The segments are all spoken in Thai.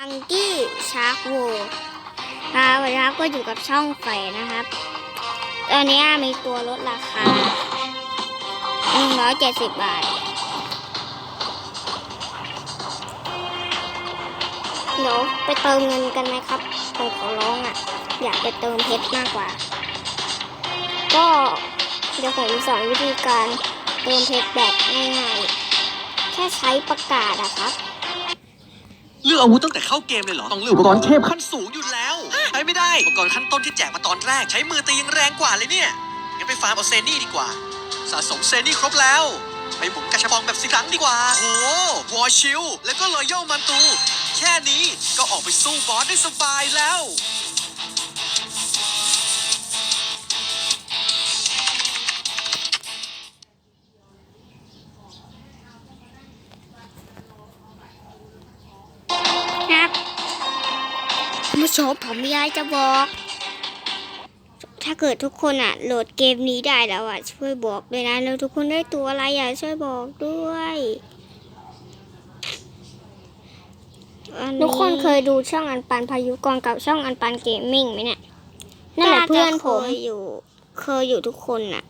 อังกี้ชาร์กโวครับวันนี้ก็อยู่กับช่องไฟนะครับ ตอนนี้มีตัวลดราคา 170 บาท เดี๋ยวไปเติมเงินกันไหมครับผมขอร้องอะ อยากไปเติมเพชรมากกว่า ก็เดี๋ยวผมสอนวิธีการเติมเพชรแบบง่ายๆ แค่ใช้ประกาศอะครับ ลือกอาวุธตั้งแต่เข้าเกมเลยเหรอ ต้องเลือกอุปกรณ์เทพขั้นสูงอยู่แล้ว ใช้ไม่ได้ อุปกรณ์ขั้นต้นที่แจกมาตอนแรก ใช้มือตียังแรงกว่าเลยเนี่ย งั้นไปฟาร์มเอาเซนี่ดีกว่า สะสมเซนี่ครบแล้ว ไปหมุนกระชับองแบบสิครั้งดีกว่า โอ้วอชิลแล้วก็รอยย่มันตู แค่นี้ก็ออกไปสู้บอสได้สบายแล้ว ครับคุณผู้ชมผมมีอะไรจะบอก ถ้าเกิดทุกคนอะ โหลดเกมนี้ได้แล้วอะ ช่วยบอกด้วยนะแล้วทุกคนได้ตัวอะไรอะ ช่วยบอกด้วยอัทุกคนเคยดูช่องอันปันพายุกรกับช่องอันปันเกมมิ่งไหมเนี่ยนั่นแหละเพื่อนผมเคยอยู่ เคยอยู่ทุกคนอะ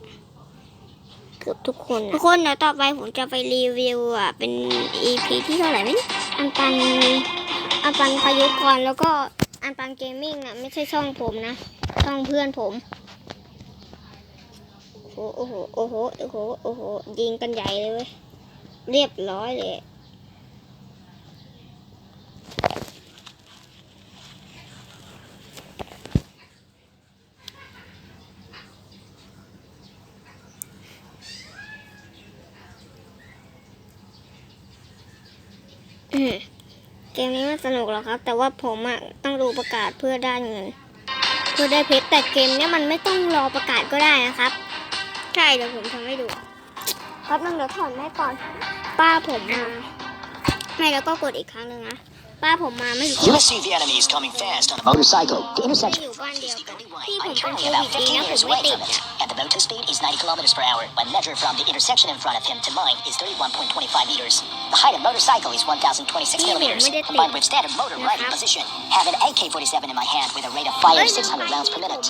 เกือบทุกคนทุอะกคนเดี๋ยวต่อไปผมจะไปรีวิวอะ เป็น EP ที่เท่าไหร่ไหมเนี่ย อันปันอันปันพายุกรแล้วก็อันปันเกมมิ่งอะไม่ใช่ช่องผมนะ ช่องเพื่อนผม โอ้โห โอ้โห โอ้โห โอ้โห โอ้โห ยิงกันใหญ่เลยเว้ย เรียบร้อยเลย เกมนี้มันสนุกหรอครับ แต่ว่าผมอะต้องดูประกาศเพื่อได้เงิน เพื่อได้เพชรแต่เกมเนี้ยมันไม่ต้องรอประกาศก็ได้นะครับ ใช่เดี๋ยวผมทำให้ดูครับนั่งเดี๋ยวถอนแม่ก่อน ป้าผมมาไม่แล้วก็กดอีกครั้งหนึ่งนะ ป้าผมมาไม่รู้ You will see the enemies coming fast on a motorcycle. The ไม่ intersection อยู่บ้านเดียว is กัน the only way. พี่ผม I'm เป็นโค currently วิ about ดดี 15 นะผม meters ไม่ away ติด from อ่ะ it, and the motor speed is 90 kilometers per hour. When measured from the intersection in front of him to mine is 31.25 meters. The height of motorcycle is 1,026 millimeters. Combined with standard motor riding position, have an AK-47 in my hand with a rate of fire of 600 rounds per minute.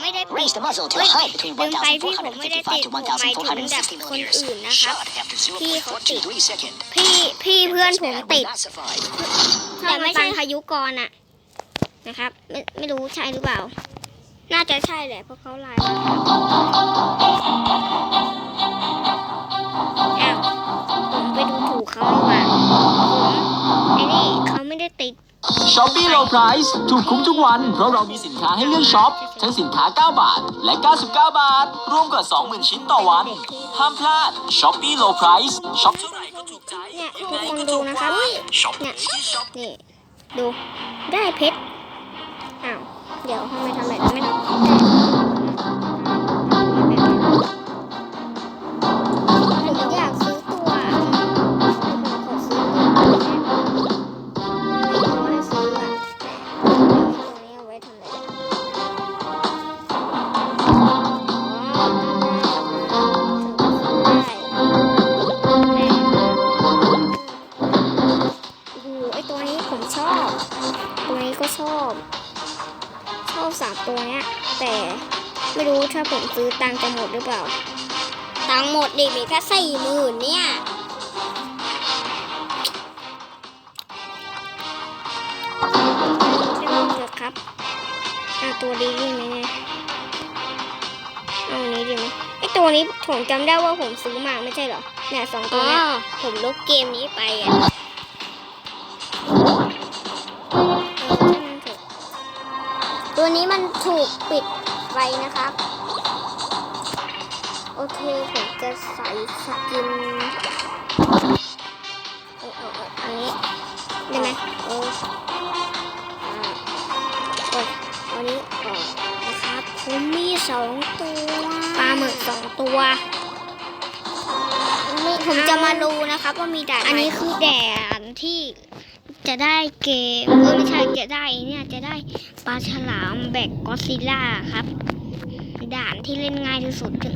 Raise the muzzle to a height between 1,455 to 1,460 millimeters. Shot after 0.423 second. พี่พี่เพื่อนผมติด Classified. แต่ไม่ใช่พายุกรอะนะครับ ไม่ไม่รู้ใช่หรือเปล่า น่าจะใช่แหละเพราะเขาลายอ้าวผมไปดูถูกเขา ช้อปปี้โล w Price ถูกคุ้มทุกวัน เพราะเรามีสินค้าให้เลือกช็อป ทั้งสินค้า 9 บาท และ 99 บาท รวมกว่า 20,000 ชิ้นต่อวัน ห้ามพลาดช้อปปี้โล w Price ช็อปเท่าไหร่ก็ถูกใจเนี่ยทุกคนดูนะครับ Shop เนี่ยนี่ดูได้เพชรอ้าวเดี๋ยวทำไมทำแบบนั้นไม่ได้ ตัวนี้ผมชอบ ตัวนี้ก็ชอบ ชอบสามตัวเนี้ย แต่ไม่รู้ถ้าผมซื้อตังค์จะหมดหรือเปล่า ตังค์หมดดิมีแค่สี่หมื่นเนี่ยใช่ไหมเถอะครับเอาตัวดีดีไหมเนี่ยเอาอันนี้ดีไหมไอตัวนี้ผมจำได้ว่าผมซื้อมาไม่ใช่เหรอเนี่ยสองตัวเนี้ยผมลบเกมนี้ไปอะ ถูกปิดไว้นะครับ โอเคผมจะใส่สกินเออเออเอออันนี้ได้ไหมเออโอ้ยเอานี้ออกนะครับผมมีสองตัวปลาหมึกสองตัวผมจะมาดูนะครับว่ามีด่านอันนี้คือแด่านที่ จะได้เกมเออไม่ใช่จะได้เนี่ยจะได้ปลาฉลามแบกกอซิล่าครับ ด่านที่เล่นง่ายที่สุดถึง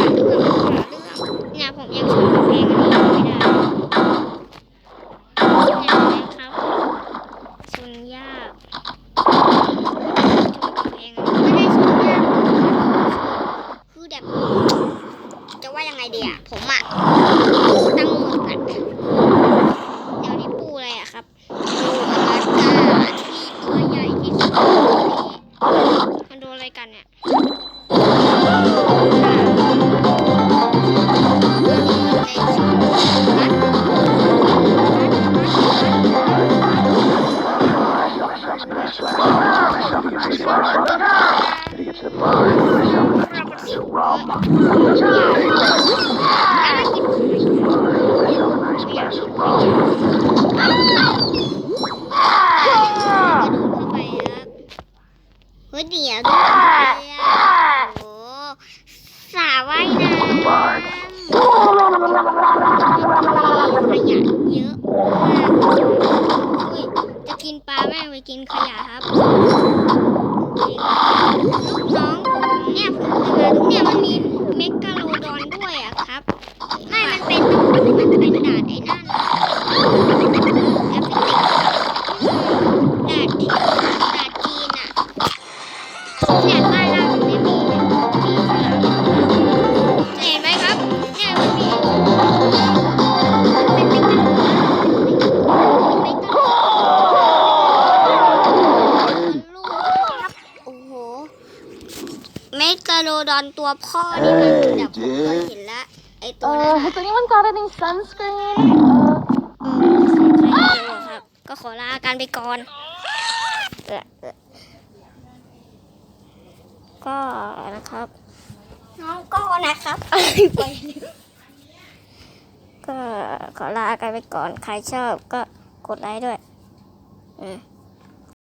เฮ้ยเดี๋ยวดูโอ้สาว่ายน้ ปลาแม่งไปกินขยะครับลูกน้องผมเนี่ยผมเคยมาดูเนี่ยมันมีเมกะโลดอนด้วยอะครับ ไม่ มันเป็นมันเป็นดาดไอ้นั่น โลดอนตัวพ่อนี่มันแบบมเคยเห็นละไอตัวนั้นอะ has anyone got any sunscreen? Uh, อมใส่ใจเครับ ก็ขอลาการไปก่อนก็นะครับ น้องก็นะครับ ก็ขอลากันไปก่อน ใครชอบก็กดไลค์ด้วย อืม